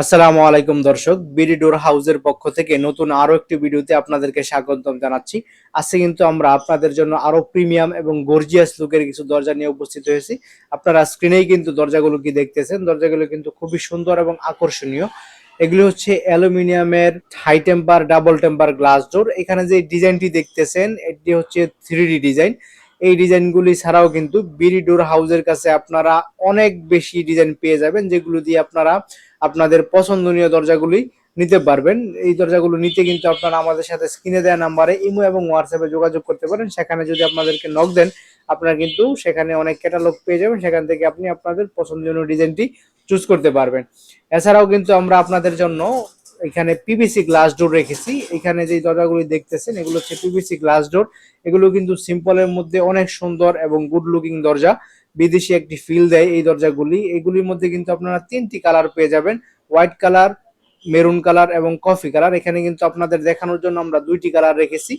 আসসালামু আলাইকুম দর্শক, বিডি ডোর হাউসের পক্ষ থেকে নতুন আরও একটি ভিডিওতে আপনাদেরকে স্বাগতম জানাচ্ছি। আজকে কিন্তু আমরা আপনাদের জন্য আরও প্রিমিয়াম এবং গর্জিয়াস লুকের কিছু দরজা নিয়ে উপস্থিত হয়েছি। আপনারা স্ক্রিনেই কিন্তু দরজাগুলো কি দেখতেছেন? দরজাগুলো কিন্তু খুবই সুন্দর এবং আকর্ষণীয়। এগুলি হচ্ছে অ্যালুমিনিয়ামের high temper, double temper glass door. এখানে যে ডিজাইনটি দেখতেছেন, এটি হচ্ছে থ্রি ডিজাইন। এই ডিজাইনগুলি ছাড়াও কিন্তু বিডি ডোর হাউসের কাছে আপনারা অনেক বেশি ডিজাইন পেয়ে যাবেন, যেগুলো দিয়ে আপনারা আপনাদের পছন্দনীয় দরজাগুলি নিতে পারবেন। এই দরজাগুলো নিতে কিন্তু আপনারা আমাদের সাথে স্ক্রিনে দেওয়া নাম্বারে ইমো এবং হোয়াটসঅ্যাপে যোগাযোগ করতে পারেন। সেখানে যদি আপনাদেরকে নক দেন, আপনারা কিন্তু সেখানে অনেক ক্যাটালগ পেয়ে যাবেন। সেখান থেকে আপনি আপনাদের পছন্দনীয় ডিজাইনটি চুজ করতে পারবেন। এছাড়াও কিন্তু আমরা আপনাদের জন্য এখানে পিভিসি গ্লাস ডোর রেখেছি। এখানে যে দরজাগুলি দেখতেছেন, এগুলো হচ্ছে পিভিসি গ্লাস ডোর এগুলো কিন্তু সিম্পলের মধ্যে অনেক সুন্দর এবং গুড লুকিং দরজা। বিদেশি একটি ফিল দেয় এই দরজাগুলি। এগুলির মধ্যে কিন্তু আপনারা তিনটি কালার পেয়ে যাবেন। হোয়াইট কালার মেরুন কালার এবং কফি কালার এখানে কিন্তু আপনাদের দেখানোর জন্য আমরা দুইটি কালার রেখেছি।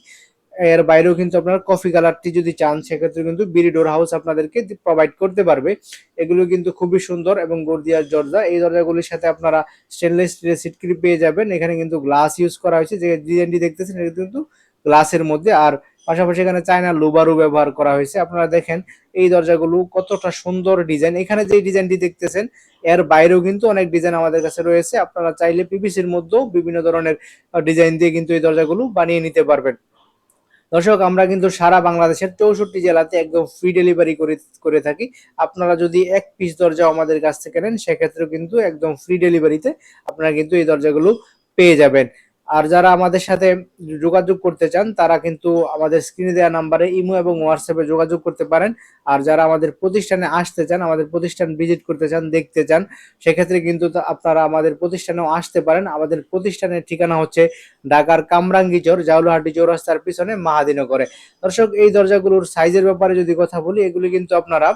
এর বাইরেও কিন্তু আপনার কফি কালারটি যদি চান, সেক্ষেত্রে কিন্তু বিডি ডোর হাউস আপনাদেরকে প্রোভাইড করতে পারবে। এগুলো কিন্তু খুবই সুন্দর এবং গর্দিয়ার দরজা এই দরজাগুলির সাথে আপনারা স্টেনলেস স্টিলের সিটকিরি পেয়ে যাবেন। এখানে কিন্তু গ্লাস ইউজ করা হয়েছে। যে ডিজাইনটি দেখতেছেন, এটা কিন্তু গ্লাসের মধ্যে। আর পাশাপাশি এখানে চায়না লুবারু ব্যবহার করা হয়েছে। আপনারা দেখেন এই দরজাগুলো কতটা সুন্দর ডিজাইন এখানে যে ডিজাইনটি দেখতেছেন, এর বাইরেও কিন্তু অনেক ডিজাইন আমাদের কাছে রয়েছে। আপনারা চাইলে পিপিসির মধ্যেও বিভিন্ন ধরনের ডিজাইন দিয়ে কিন্তু এই দরজাগুলো বানিয়ে নিতে পারবেন। দর্শক, আমরা কিন্তু সারা বাংলাদেশের চৌষট্টি জেলাতে একদম ফ্রি ডেলিভারি করে করে থাকি। আপনারা যদি এক পিস দরজা আমাদের কাছ থেকে নেন, সেক্ষেত্রেও কিন্তু একদম ফ্রি ডেলিভারিতে আপনারা কিন্তু এই দরজাগুলো পেয়ে যাবেন। আর যারা আমাদের সাথে যোগাযোগ করতে চান, তারা কিন্তু আমাদের স্ক্রিনে দেওয়া নাম্বারে ইমো এবং হোয়াটসঅ্যাপে যোগাযোগ করতে পারেন। আর যারা আমাদের প্রতিষ্ঠানে আসতে চান, আমাদের প্রতিষ্ঠান ভিজিট করতে চান, দেখতে চান, সেক্ষেত্রে কিন্তু আপনারা আমাদের প্রতিষ্ঠানেও আসতে পারেন। আমাদের প্রতিষ্ঠানের ঠিকানা হচ্ছে ঢাকার কামরাঙ্গীচর জাউলহাটি চৌরাস্তার পিছনে মাহাদিনগরে। দর্শক, এই দরজাগুলোর সাইজের ব্যাপারে যদি কথা বলি, এগুলি কিন্তু আপনারা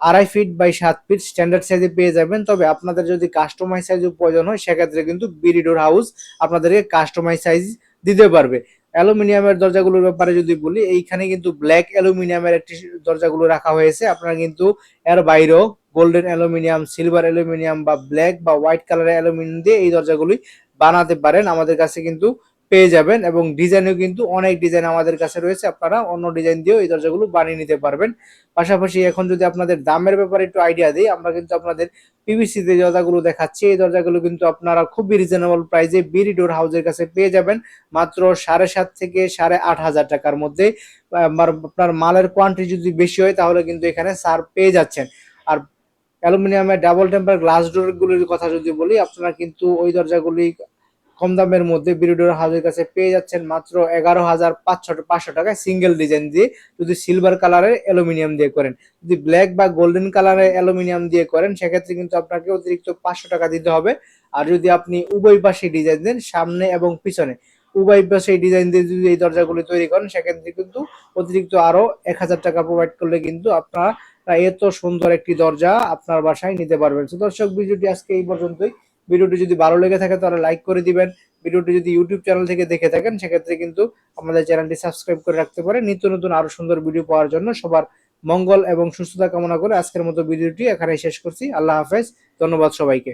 আড়াই ফিট বাই সাত ফিট স্ট্যান্ডার্ড সাইজে পেয়ে যাবেন। তবে আপনাদের যদি কাস্টমাইজ সাইজ প্রয়োজন হয়, সেক্ষেত্রে কিন্তু বিরিডোর হাউস আপনাদেরকে কাস্টমাইজ সাইজ দিতে পারবে। অ্যালুমিনিয়ামের দরজাগুলোর ব্যাপারে যদি বলি, এইখানে কিন্তু ব্ল্যাক অ্যালুমিনিয়ামের একটি দরজাগুলো রাখা হয়েছে। আপনারা কিন্তু এর বাইরেও গোল্ডেন অ্যালুমিনিয়াম সিলভার অ্যালুমিনিয়াম বা ব্ল্যাক বা হোয়াইট কালারের অ্যালুমিনিয়াম দিয়ে এই দরজাগুলি বানাতে পারেন। আমাদের কাছে কিন্তু পেয়ে যাবেন এবং ডিজাইনও কিন্তু অনেক ডিজাইন আমাদের কাছে রয়েছে। আপনারা অন্য ডিজাইন দিয়েও এই দরজাগুলো বানিয়ে নিতে পারবেন। পাশাপাশি এখন যদি আপনাদের দামের ব্যাপারে একটু আইডিয়া দিই, আমরা কিন্তু আপনাদের পিভিসি যে দরজাগুলো দেখাচ্ছি, এই দরজাগুলো কিন্তু আপনারা খুবই রিজনেবল প্রাইসে বিডি ডোর হাউসের কাছে পেয়ে যাবেন। মাত্র সাড়ে সাত থেকে সাড়ে আট হাজার টাকার মধ্যে। আপনার মালের কোয়ান্টিটি যদি বেশি হয়, তাহলে কিন্তু এখানে সার পেয়ে যাচ্ছেন। আর অ্যালুমিনিয়ামের ডাবল টেম্পার গ্লাস ডোরগুলির কথা যদি বলি, আপনারা কিন্তু ওই দরজাগুলি কম দামের মধ্যে বিরিডোর হাউসের কাছে পেয়ে যাচ্ছেন মাত্র এগারো হাজার পাঁচশো পাঁচশো টাকায় সিঙ্গেল ডিজাইন দিয়ে যদি সিলভার কালারের অ্যালুমিনিয়াম দিয়ে করেন। যদি ব্ল্যাক বা গোল্ডেন কালারের অ্যালুমিনিয়াম দিয়ে করেন, সেক্ষেত্রে কিন্তু আপনাকে অতিরিক্ত পাঁচশো টাকা দিতে হবে। আর যদি আপনি উভয় পাশে ডিজাইন দেন, সামনে এবং পিছনে, উভয় পাশে ডিজাইন দিয়ে যদি এই দরজাগুলি তৈরি করেন, সেক্ষেত্রে কিন্তু অতিরিক্ত আরও এক হাজার টাকা প্রোভাইড করলে কিন্তু আপনারা এত সুন্দর একটি দরজা আপনার বাসায় নিতে পারবেন। দর্শক, ভিডিওটি আজকে এই পর্যন্তই। ভিডিওটি যদি ভালো লেগে থাকে তাহলে লাইক করে দিবেন। ভিডিওটি যদি ইউটিউব চ্যানেল থেকে দেখে থাকেন, সেক্ষেত্রে কিন্তু আমাদের চ্যানেলটি সাবস্ক্রাইব করে রাখতে পারে নিত্য নতুন আরও সুন্দর ভিডিও পাওয়ার জন্য সবার মঙ্গল এবং সুস্থতা কামনা করে আজকের মতো ভিডিওটি এখানে শেষ করছি। আল্লাহ হাফেজ। ধন্যবাদ সবাইকে।